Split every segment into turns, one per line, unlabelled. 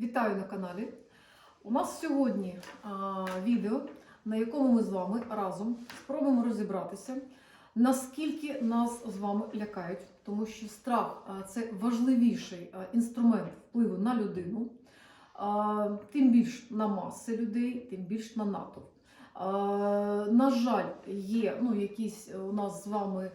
Вітаю на каналі. У нас сьогодні а, відео, на якому ми з вами разом спробуємо розібратися, наскільки нас з вами лякають, тому що страх а, це важливіший а, інструмент впливу на людину, а, тим більш на маси людей, тим більш на НАТО. На жаль, є ну, якісь у нас з вами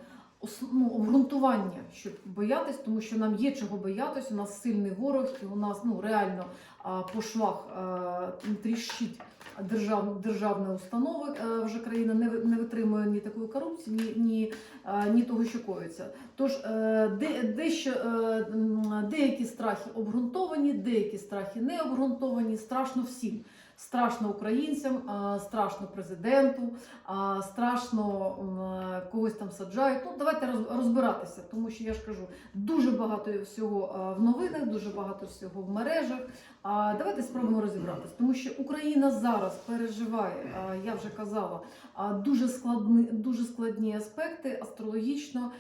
ну, обґрунтування, щоб боятись, тому що нам є чого боятись. У нас сильний ворог, і у нас ну реально а, по швах а, тріщить держав, державні установи. А, вже країна не, не витримує ні такої корупції, ні, ні, а, ні того, що коїться. Тож е, де, дещо, е, деякі страхи обґрунтовані, деякі страхи не обґрунтовані. Страшно всім. Страшно українцям, страшно президенту, страшно когось там саджають. Ну, давайте розбиратися, тому що я ж кажу, дуже багато всього в новинах, дуже багато всього в мережах. Давайте спробуємо розібратися, тому що Україна зараз переживає, я вже казала, дуже складні, дуже складні аспекти астрологічно.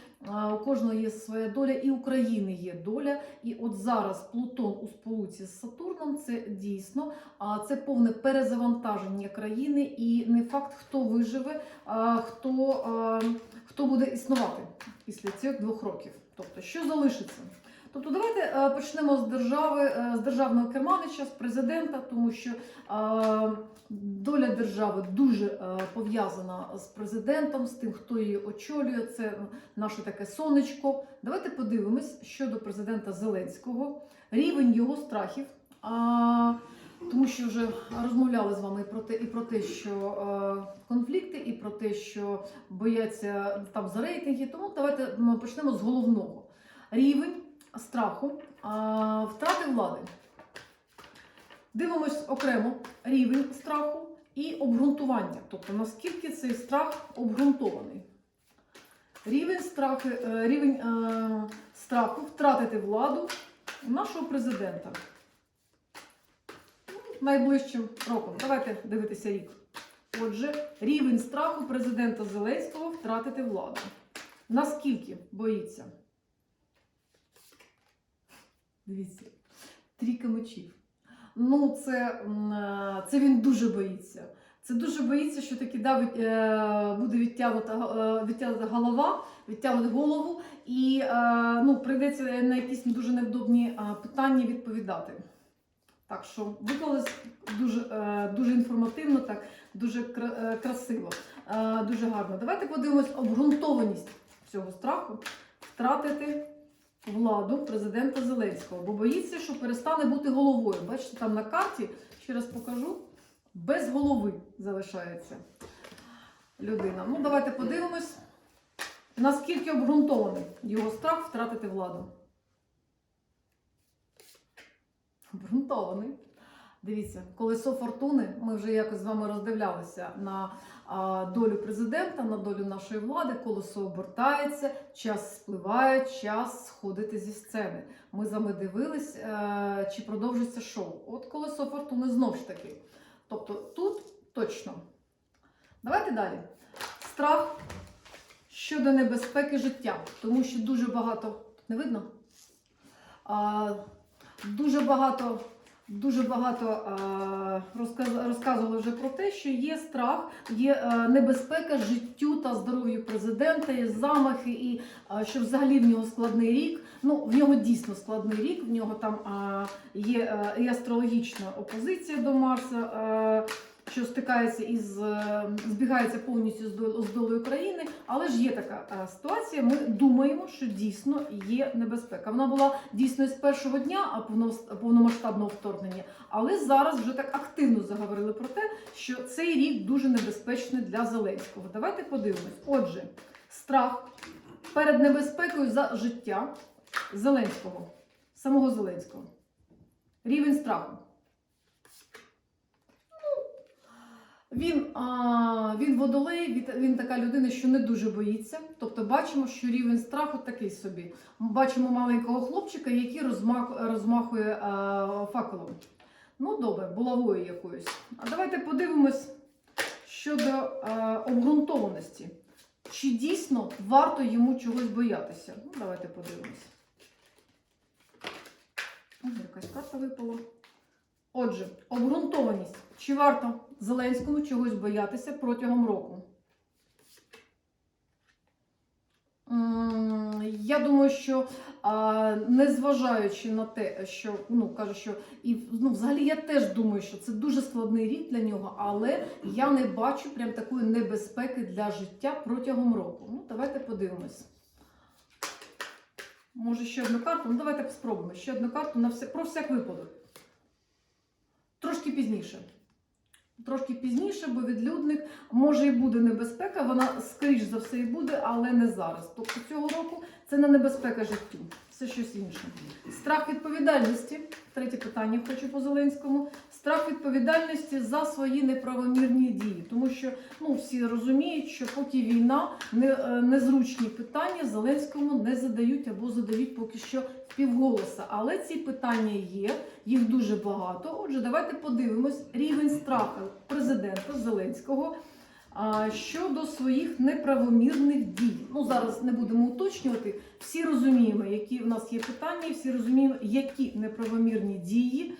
У кожного є своя доля, і України є доля. І от зараз Плутон у сполуці з Сатурном це дійсно це повне перезавантаження країни, і не факт, хто виживе, а, хто, а, хто буде існувати після цих двох років. Тобто, що залишиться? Тобто, давайте почнемо з держави, е, з державного керманича, з президента, тому що доля держави дуже е, пов'язана з президентом, з тим, хто її очолює. Це наше таке сонечко. Давайте подивимось щодо президента Зеленського, рівень його страхів. Тому що вже розмовляли з вами і про те, і про те, що е, конфлікти, і про те, що бояться там за рейтинги. Тому давайте м, почнемо з головного. Рівень страху, а, втрати влади. Дивимось окремо рівень страху і обґрунтування. Тобто наскільки цей страх обґрунтований. Рівень страху, е, рівень е, страху втратити владу нашого президента найближчим роком. Давайте дивитися рік. Отже, рівень страху президента Зеленського втратити владу. Наскільки боїться? Дивіться, трійка мечів. Ну, це, е, це він дуже боїться. Це дуже боїться, що таки да, е, буде відтягнута, е, відтягнута голова, відтягнути голову, і ну, прийдеться на якісь дуже невдобні питання відповідати. Так що виклали дуже, е, дуже інформативно, так, дуже е, красиво, е, дуже гарно. Давайте подивимось обґрунтованість цього страху втратити владу президента Зеленського, бо боїться, що перестане бути головою. Бачите, там на карті, ще раз покажу, без голови залишається людина. Ну, давайте подивимось, наскільки обґрунтований його страх втратити владу. Обґрунтований. Дивіться, колесо фортуни. Ми вже якось з вами роздивлялися на долю президента, на долю нашої влади. Колесо обертається, час спливає, час сходити зі сцени. Ми з вами дивились, е, чи продовжиться шоу. От колесо фортуни знов ж таки. Тобто тут точно. Давайте далі. Страх щодо небезпеки життя, тому що дуже багато. Не видно? Дуже багато. Дуже багато е, розказ- розказували вже про те, що є страх, є е, небезпека життю та здоров'ю президента, є замахи, і е, що взагалі в нього складний рік. Ну, в нього дійсно складний рік. В нього там є і астрологічна опозиція до Марса, що стикається із е, збігається повністю з дол- з долею країни. Але ж є така е, ситуація. Ми думаємо, що дійсно є небезпека. Вона була дійсно з першого дня а повномасштабного вторгнення. Але зараз вже так активно заговорили про те, що цей рік дуже небезпечний для Зеленського. Давайте подивимось. Отже, страх перед небезпекою за життя Зеленського, самого Зеленського. Рівень страху. Він, а, він водолей, він така людина, що не дуже боїться. Тобто бачимо, що рівень страху такий собі. Ми бачимо маленького хлопчика, який розмах, розмахує а, факелом. Ну, добре, булавою якоюсь. А давайте подивимось щодо а, обґрунтованості. Чи дійсно варто йому чогось боятися? Ну, давайте подивимось. Ось якась карта випала. Отже, обґрунтованість. Чи варто Зеленському чогось боятися протягом року? Я думаю, що незважаючи на те, що ну каже, що і ну, взагалі я теж думаю, що це дуже складний рік для нього, але я не бачу прям такої небезпеки для життя протягом року. Ну, давайте подивимось. Може, ще одну карту? Ну, давайте спробуємо. Ще одну карту на все, про всяк випадок. Пізніше. Трошки пізніше, бо відлюдник може і буде небезпека, вона скоріш за все і буде, але не зараз. Тобто цього року це не небезпека життю, це щось інше. Страх відповідальності. Третє питання хочу по Зеленському. Страх відповідальності за свої неправомірні дії. Тому що ну, всі розуміють, що поки війна, не, е, незручні питання Зеленському не задають або задають поки що півголоса. Але ці питання є, їх дуже багато. Отже, давайте подивимось рівень страху президента Зеленського щодо своїх неправомірних дій. Ну зараз не будемо уточнювати. Всі розуміємо, які в нас є питання, всі розуміємо, які неправомірні дії.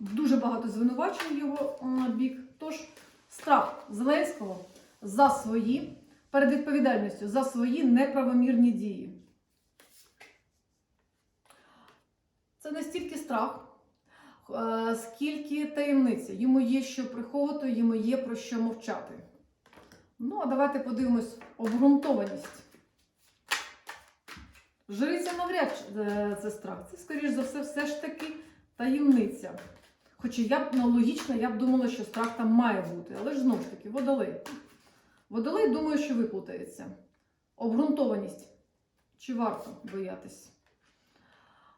Дуже багато звинувачень його бік. Тож страх Зеленського за свої перед відповідальністю за свої неправомірні дії. Це не стільки страх, скільки таємниця. Йому є що приховувати, йому є про що мовчати. Ну, а давайте подивимось обґрунтованість. Жриця навряд е, це страх. Це, скоріш за все, все ж таки таємниця. Хоча я б ну, логічно, я б думала, що страх там має бути. Але ж знову ж таки, водолей. Водолей думаю, що виплутається. Обґрунтованість. Чи варто боятись?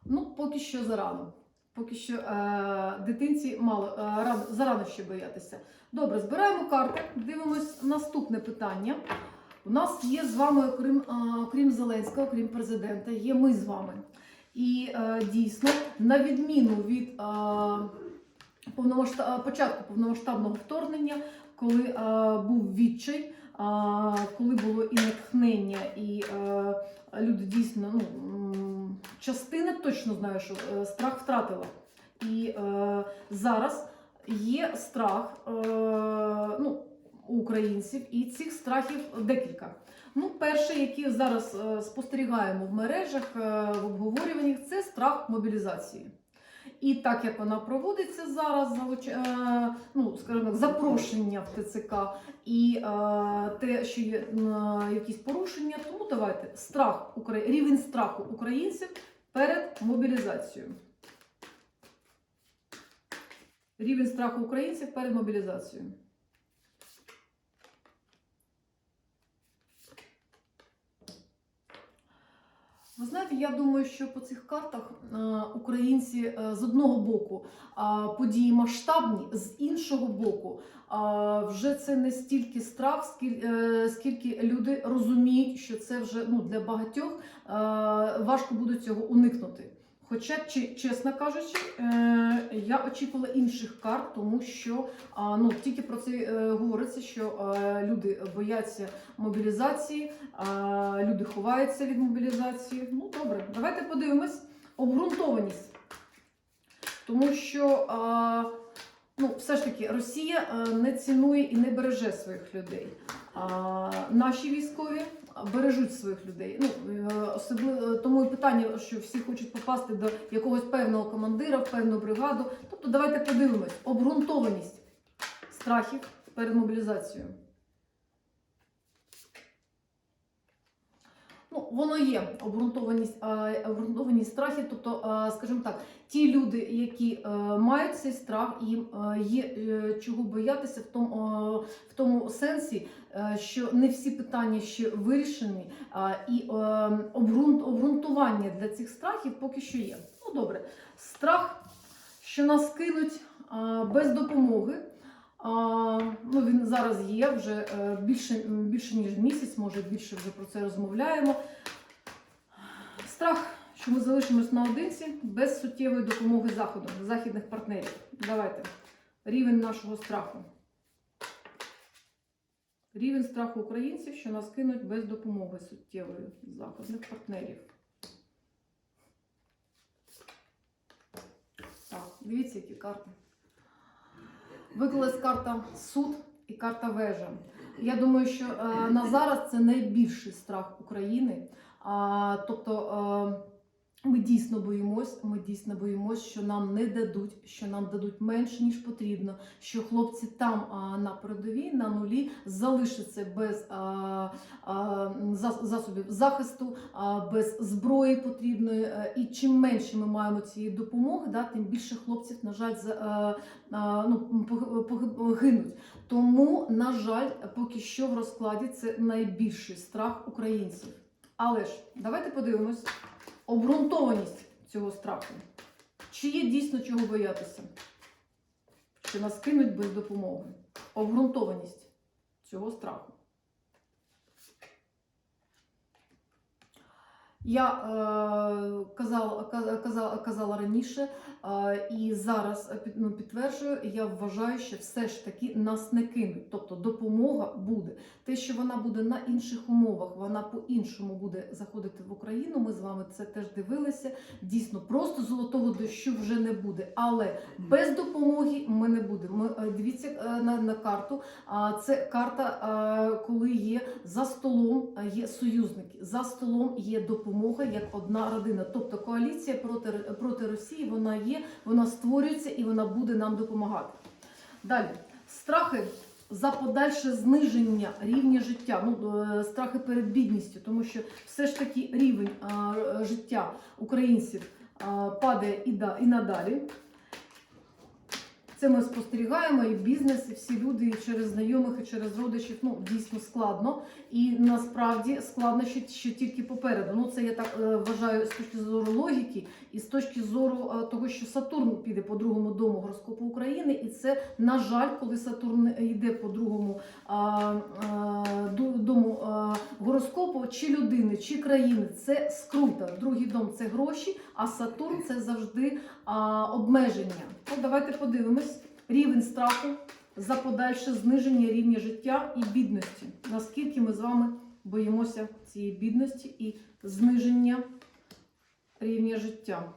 Ну, поки що зарано. Поки що е, дитинці мало е, рано, зарано ще боятися. Добре, збираємо карти, дивимось наступне питання. У нас є з вами, окрім, е, окрім Зеленського, окрім президента, є ми з вами. І е, дійсно, на відміну від е, повномасштаб... початку повномасштабного вторгнення, коли е, був відчай, е, коли було і натхнення, і е, люди дійсно, ну, частина точно знаю, що е, страх втратила. І е, зараз є страх е, ну, у українців, і цих страхів декілька. Ну, Перше, який зараз е, спостерігаємо в мережах, е, в обговорюваннях, це страх мобілізації. І так як вона проводиться зараз, е, ну, скажімо так, запрошення в ТЦК і е, те, що є е, якісь порушення, тому давайте страх рівень страху українців перед мобілізацією. Рівень страху українців перед мобілізацією. Ви знаєте, я думаю, що по цих картах е, українці е, з одного боку події масштабні, з іншого боку, вже це не стільки страх, е, скільки люди розуміють, що це вже ну, для багатьох важко буде цього уникнути. Хоча, чесно кажучи, е, я очікувала інших карт, тому що ну, тільки про це е, говориться, що е, люди бояться мобілізації, люди ховаються від мобілізації. Ну, добре, давайте подивимось обґрунтованість. Тому що ну, все ж таки Росія не цінує і не береже своїх людей. Наші військові бережуть своїх людей. Ну, е, особливо тому і питання, що всі хочуть попасти до якогось певного командира, в певну бригаду. Тобто, давайте подивимось обґрунтованість страхів перед мобілізацією. Ну, воно є обґрунтованість, а, обґрунтованість страхів. Тобто, скажімо так, ті люди, які е, мають цей страх, їм е, є е, чого боятися в тому, в тому сенсі, що не всі питання ще вирішені, і обґрунт, обґрунтування для цих страхів поки що є. Ну добре, страх, що нас кинуть без допомоги. Ну, він зараз є вже е, більше, більше ніж місяць, може більше вже про це розмовляємо. Страх, що ми залишимось наодинці без суттєвої допомоги Заходу, західних партнерів. Давайте. Рівень нашого страху. Рівень страху українців, що нас кинуть без допомоги суттєвої західних партнерів. Так, Дивіться, які карти. Виклалась карта суд і карта вежа. Я думаю, що е, на зараз це найбільший страх України. Тобто е, ми дійсно боїмось, ми дійсно боїмось, що нам не дадуть, що нам дадуть менше, ніж потрібно, що хлопці там а, на передовій, на нулі залишаться без а, а, засобів захисту, а, без зброї потрібної. Е, І чим менше ми маємо цієї допомоги, да, тим більше хлопців, на жаль, за- а, а, ну, гинуть. Тому, на жаль, поки що в розкладі це найбільший страх українців. Але ж давайте подивимось обґрунтованість цього страху. Чи є дійсно чого боятися? Чи нас кинуть без допомоги? Обґрунтованість цього страху. Я е, казала, ка- казала, казала раніше е, і зараз під, ну, підтверджую, я вважаю, що все ж таки нас не кинуть. Тобто допомога буде. Те, що вона буде на інших умовах, вона по-іншому буде заходити в Україну. Ми з вами це теж дивилися. Дійсно, просто золотого дощу вже не буде. Але без допомоги ми не будемо. Ми, е, дивіться е, на, на карту. А це карта, е, коли є за столом, е, є союзники, за столом є допомога як одна родина. Тобто коаліція проти, проти Росії вона є, вона створюється і вона буде нам допомагати. Далі страхи за подальше зниження рівня життя, ну е, страхи перед бідністю, тому що все ж таки рівень а, життя українців а, падає і, да, і надалі. Це ми спостерігаємо і бізнес, і всі люди, і через знайомих, і через родичів. Ну дійсно складно. І насправді складно, що, що тільки попереду. Ну це я так е, вважаю з точки зору логіки, і з точки зору е, того, що Сатурн піде по другому дому гороскопу України, і це на жаль, коли Сатурн йде по другому а, а, дому а, гороскопу, чи людини, чи країни, це скрута. Другий дом це гроші, а Сатурн це завжди а, обмеження. От давайте подивимось рівень страху за подальше зниження рівня життя і бідності. Наскільки ми з вами боїмося цієї бідності і зниження рівня життя.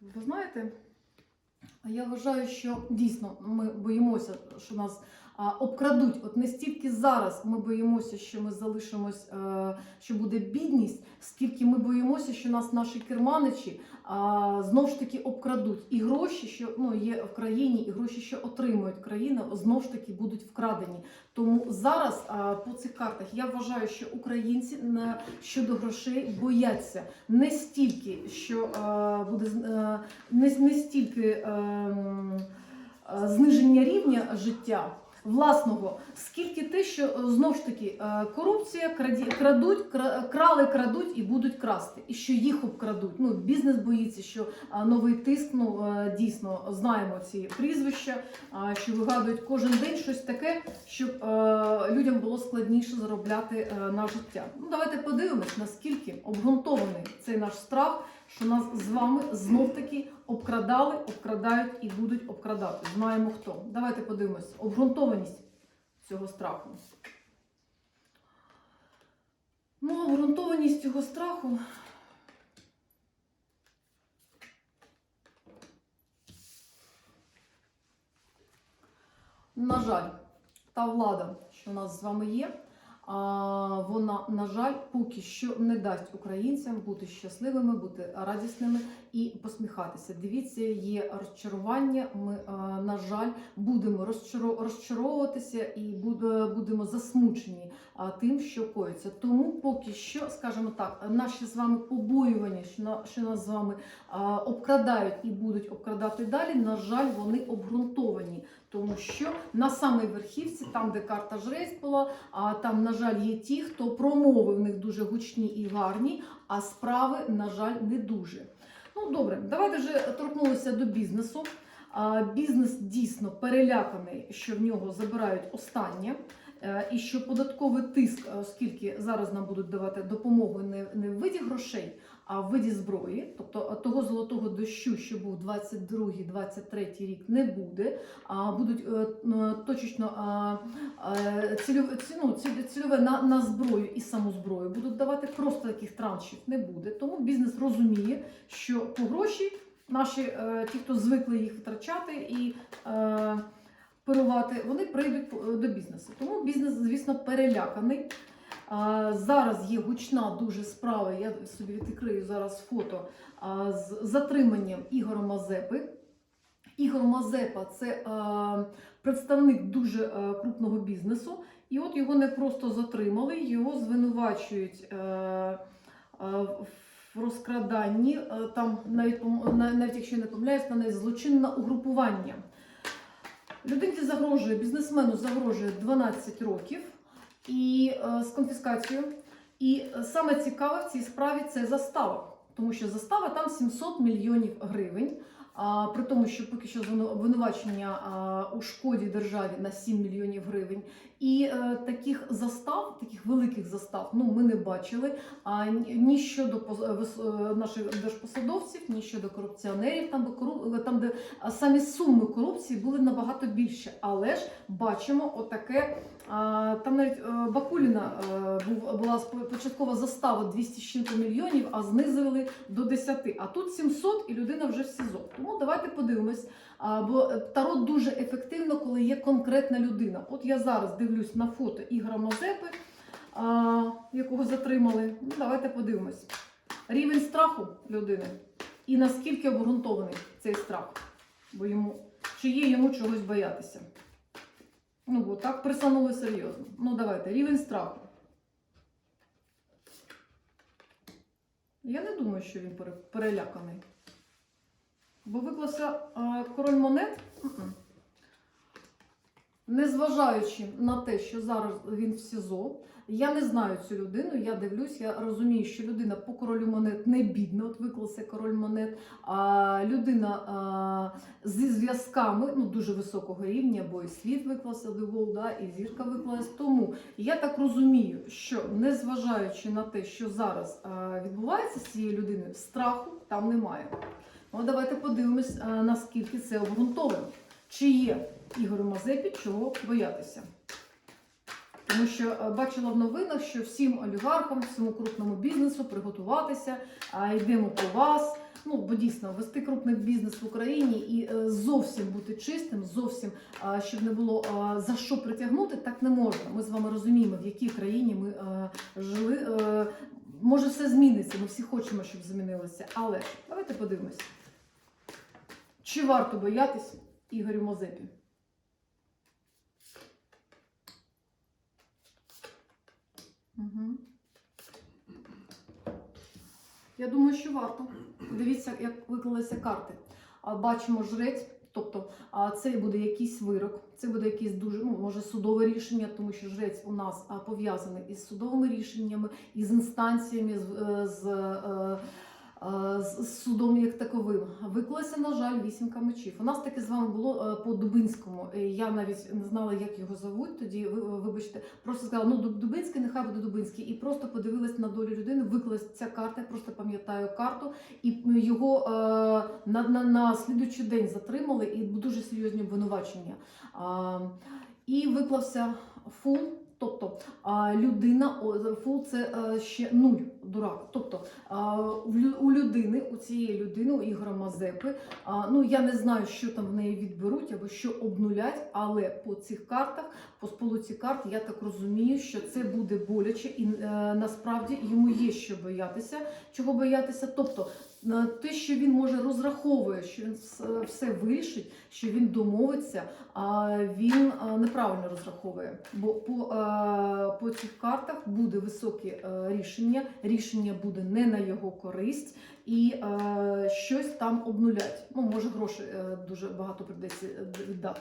Ви знаєте, я вважаю, що дійсно ми боїмося, що нас обкрадуть. От не стільки зараз ми боїмося, що ми залишимось, е, що буде бідність, скільки ми боїмося, що нас наші керманичі а, знов ж таки обкрадуть. І гроші, що ну, є в країні, і гроші, що отримують країна, знов ж таки будуть вкрадені. Тому зараз по цих картах я вважаю, що українці щодо грошей бояться не стільки, що буде е, не, стільки е, м, е, зниження рівня життя. Власного, скільки те, що е, знов ж таки е, корупція, крадуть, кра- крали, крадуть і будуть красти, і що їх обкрадуть. Ну, бізнес боїться, що новий тиск, ну е, дійсно знаємо ці прізвища, що вигадують кожен день щось таке, щоб е, людям було складніше заробляти е, на життя. Ну, давайте подивимось, наскільки обґрунтований цей наш страх, що нас з вами знов таки обкрадали, обкрадають і будуть обкрадати. Знаємо хто. Давайте подивимось обґрунтованість цього страху. Ну, обґрунтованість цього страху. На жаль, та влада, що у нас з вами є, вона, на жаль, поки що не дасть українцям бути щасливими, бути радісними і посміхатися. Дивіться, є розчарування. Ми, на жаль, будемо розчаровуватися і будемо засмучені тим, що коїться. Тому поки що, скажімо так, наші з вами побоювання, що нас з вами обкрадають і будуть обкрадати далі, на жаль, вони обґрунтовані. Тому що на самій верхівці, там, де карта жрець була, а там, на жаль, є ті, хто промови в них дуже гучні і гарні, а справи, на жаль, не дуже. Ну, добре, давайте вже торкнулися до бізнесу. Бізнес дійсно переляканий, що в нього забирають останнє. Е, і що податковий тиск, е, оскільки зараз нам будуть давати допомогу не, в виді грошей, а в виді зброї, тобто е, того золотого дощу, що був 22-23 рік, не буде. А будуть точечно цільове, ці- ну, цільове на, на зброю і саму зброю будуть давати. Просто таких траншів не буде. Тому бізнес розуміє, що по гроші наші ті, хто звикли їх витрачати і керувати, вони прийдуть е, до бізнесу. Тому бізнес, звісно, переляканий. Зараз є гучна дуже справа. Я собі відкрию зараз фото з затриманням Ігора Мазепи. Ігор Мазепа це представник дуже крупного бізнесу, і от його не просто затримали, його звинувачують е, е, в розкраданні. Там навіть навіть якщо не помиляюсь, на неї злочинне угрупування. Людині загрожує, бізнесмену загрожує 12 років і е, з конфіскацією. І е, саме цікаве в цій справі це застава, тому що застава там 700 мільйонів гривень. При тому, що поки що обвинувачення у шкоді державі на 7 мільйонів гривень. І е, таких застав, таких великих застав, ну ми не бачили. Ні- щодо е, е, наших держпосадовців, ні щодо корупціонерів, там де там, де самі суми корупції були набагато більше. Але ж бачимо отаке. Там навіть е, Бакуліна е, була початкова застава 200 з чим-то мільйонів, а знизили до 10. А тут 700 і людина вже в СІЗО. Тому давайте подивимось. Бо таро дуже ефективно, коли є конкретна людина. От я зараз дивлюсь на фото Ігора Мазепи, якого затримали. Ну, давайте подивимось. Рівень страху людини і наскільки обґрунтований цей страх, бо йому чи є йому чогось боятися. Ну, бо так присанули серйозно. Ну, давайте, рівень страху. Я не думаю, що він переляканий. Бо виклався король монет. Незважаючи на те, що зараз він в СІЗО, я не знаю цю людину, я дивлюсь, я розумію, що людина по королю монет не бідна, от виклався король монет, а людина а, зі зв'язками ну, дуже високого рівня, бо і світ виклався Девол, да, і зірка виклалась. Тому я так розумію, що незважаючи на те, що зараз а, відбувається з цією людиною, страху там немає. Ну, давайте подивимось, а, наскільки це обґрунтовано. Чи є Ігорю Мазепі чого боятися? Тому що е, бачила в новинах, що всім олігархам, всьому крупному бізнесу приготуватися, а йдемо по вас. Ну, бо дійсно вести крупний бізнес в Україні і е, зовсім бути чистим, зовсім щоб не було за що притягнути, так не можна. Ми з вами розуміємо, в якій країні ми е, жили. Може, все зміниться. Ми всі хочемо, щоб змінилося. Але давайте подивимось, чи варто боятись Ігорю Мазепі? Угу. Я думаю, що варто. Дивіться, як виклалися карти. Бачимо жрець, тобто це буде якийсь вирок, це буде якесь дуже, ну, може, судове рішення, тому що жрець у нас пов'язаний із судовими рішеннями, із інстанціями, з, е, з, е, з, з судом як таковим. Виклалася, на жаль, вісімка мечів. У нас таке з вами було е, по Дубинському. Е, Я навіть не знала, як його зовуть. Тоді вибачте, просто сказала, ну Дубинський, нехай буде Дубинський. І просто подивилась на долю людини, виклалась ця карта, я просто пам'ятаю карту, і його е, на, на, на слідуючий день затримали, і дуже серйозні обвинувачення. І виклався фул. Тобто людина, фул це е, ще нуль дурак. Тобто у людини, у цієї людини, у Ігора Мазепи, ну я не знаю, що там в неї відберуть або що обнулять, але по цих картах, по сполуці карт, я так розумію, що це буде боляче, і е, насправді йому є що боятися. Чого боятися? Тобто на те, що він може розраховує, що він все вирішить, що він домовиться, а він неправильно розраховує. Бо по, по цих картах буде високе рішення, рішення буде не на його користь, і е, щось там обнулять. Ну, може, грошей е, дуже багато прийдеться е, віддати.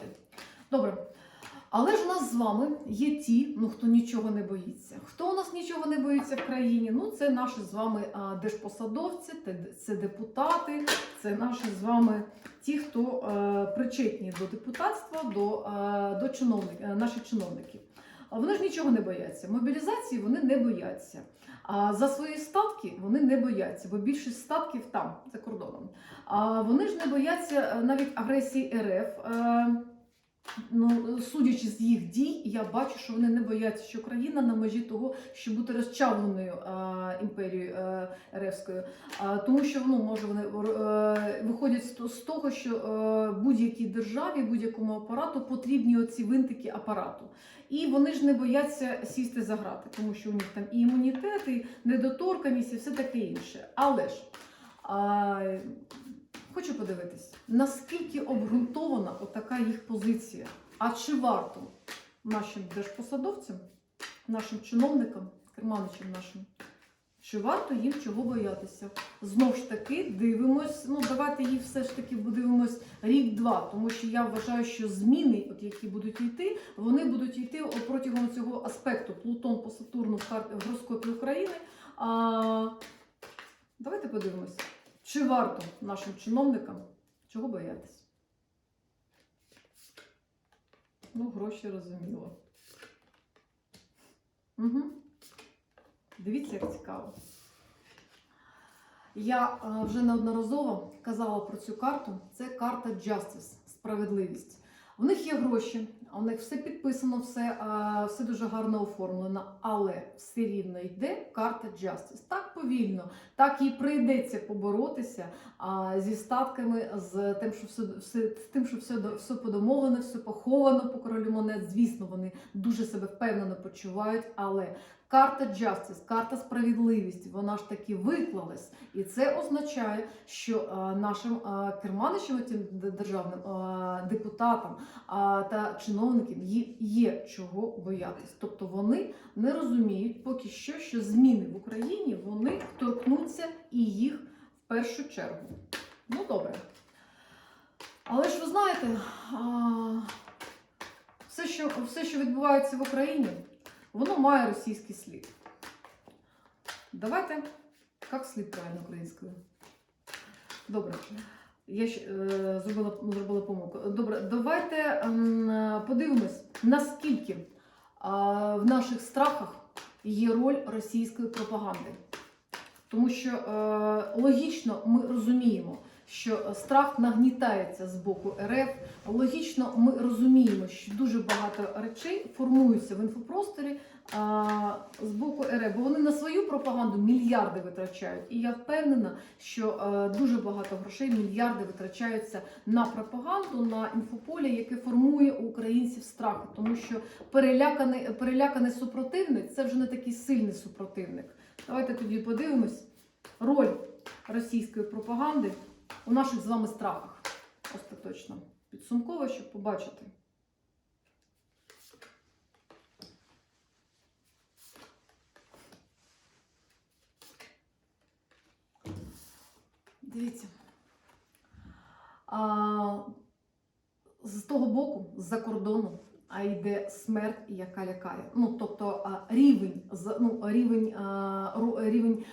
Добре. Але ж у нас з вами є ті, ну хто нічого не боїться. Хто у нас нічого не боїться в країні? Ну це наші з вами держпосадовці, це депутати, це наші з вами ті, хто е, причетні до депутатства, до, е, до чиновників, наші чиновники. А вони ж нічого не бояться. Мобілізації вони не бояться. А за свої статки вони не бояться, бо більшість статків там, за кордоном. А вони ж не бояться е, навіть агресії РФ. Ну, судячи з їх дій, я бачу, що вони не бояться, що країна на межі того, щоб бути розчавленою е, імперією е, РФською. А, тому що ну, може вони е, виходять з того, що е, будь-якій державі, будь-якому апарату потрібні оці винтики апарату. І вони ж не бояться сісти за грати, тому що у них там і імунітет, і недоторканість, і все таке інше. Але ж а, хочу подивитись, наскільки обґрунтована отака їх позиція. А чи варто нашим держпосадовцям, нашим чиновникам, керманичам нашим, чи варто їм чого боятися? Знову ж таки, дивимось. Ну, давайте їх все ж таки подивимось рік-два, тому що я вважаю, що зміни, от які будуть йти, вони будуть йти протягом цього аспекту Плутон по Сатурну в гороскопі України. А, давайте подивимось, чи варто нашим чиновникам чого боятися? Ну, гроші розуміло. Угу. Дивіться, як цікаво. Я е, вже неодноразово казала про цю карту. Це карта Justice, справедливість. У них є гроші, у них все підписано, все, все дуже гарно оформлено, але все рівно йде карта Justice. Так повільно, так їй прийдеться поборотися зі статками, з тим, що все, все, з тим, що все, все подомовлено, все поховано по королю монет. Звісно, вони дуже себе впевнено почувають, але карта Justice, карта справедливість, вона ж таки виклалась. І це означає, що а, нашим а, керманичам, державним а, депутатам та чиновникам є, чого боятись. Тобто вони не розуміють поки що, що зміни в Україні вони торкнуться і їх в першу чергу. Ну добре. Але ж ви знаєте, все, що, все, що відбувається в Україні, воно має російський слід. Давайте, як слід правильно українською? Добре. Я ще, е, зробила, зробила помилку. Добре, давайте ем, подивимось, наскільки е, в наших страхах є роль російської пропаганди. Тому що е, логічно ми розуміємо, що страх нагнітається з боку РФ. Логічно ми розуміємо, що дуже багато речей формуються в інфопросторі а, з боку РФ, бо вони на свою пропаганду мільярди витрачають. І я впевнена, що е, дуже багато грошей, мільярди витрачаються на пропаганду, на інфополе, яке формує у українців страхи, тому що переляканий, переляканий супротивник це вже не такий сильний супротивник. Давайте тоді подивимось роль російської пропаганди у наших з вами страхах. Остаточно підсумково, щоб побачити. Дивіться. А, з того боку, з-за кордону, а йде смерть, яка лякає. Ну, тобто рівень, ну, рівень, рівень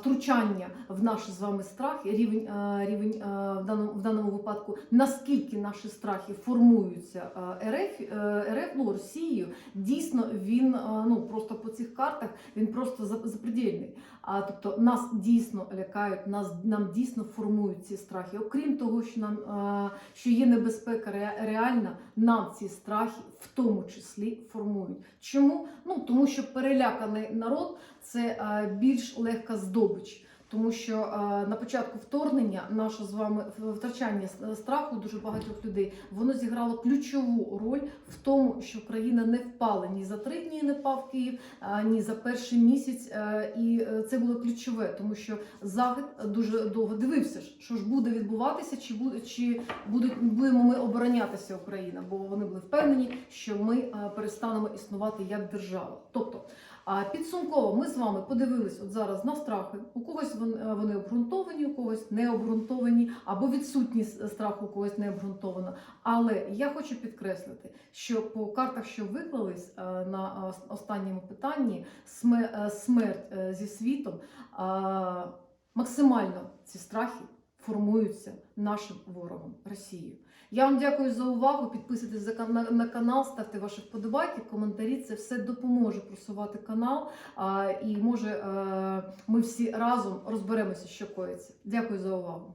втручання в наші з вами страхи, рівень, рівень в, даному, в даному випадку, наскільки наші страхи формуються РФ, е, РФ ну, Росією, дійсно він ну, просто по цих картах він просто за- запредельний. А тобто нас дійсно лякають, нас нам дійсно формують ці страхи. Окрім того, що нам а, що є небезпека ре- реальна, нам ці страхи в тому числі формують. Чому? Ну тому що переляканий народ це а, більш легка здобич. Тому що а, на початку вторгнення наше з вами втрачання страху дуже багатьох людей воно зіграло ключову роль в тому, що країна не впала ні за три дні, не впав Київ, а, ні за перший місяць. е, І е, це було ключове, тому що Захід дуже довго дивився, що ж буде відбуватися, чи буде чи будуть будемо ми оборонятися Україна, бо вони були впевнені, що ми е, перестанемо існувати як держава. Тобто, підсумково ми з вами подивились от зараз на страхи. У когось е, вони обґрунтовані, у когось не обґрунтовані, або відсутність страху у когось не обґрунтована. Але я хочу підкреслити, що по картах, що виклались е, на е, останньому питанні, сме- смерть зі світом, максимально ці страхи формуються нашим ворогом Росією. Я вам дякую за увагу. Підписуйтесь на, на канал, ставте ваші вподобайки, коментарі. Це все допоможе просувати канал. І може е, ми всі разом розберемося, що коїться. Дякую за увагу.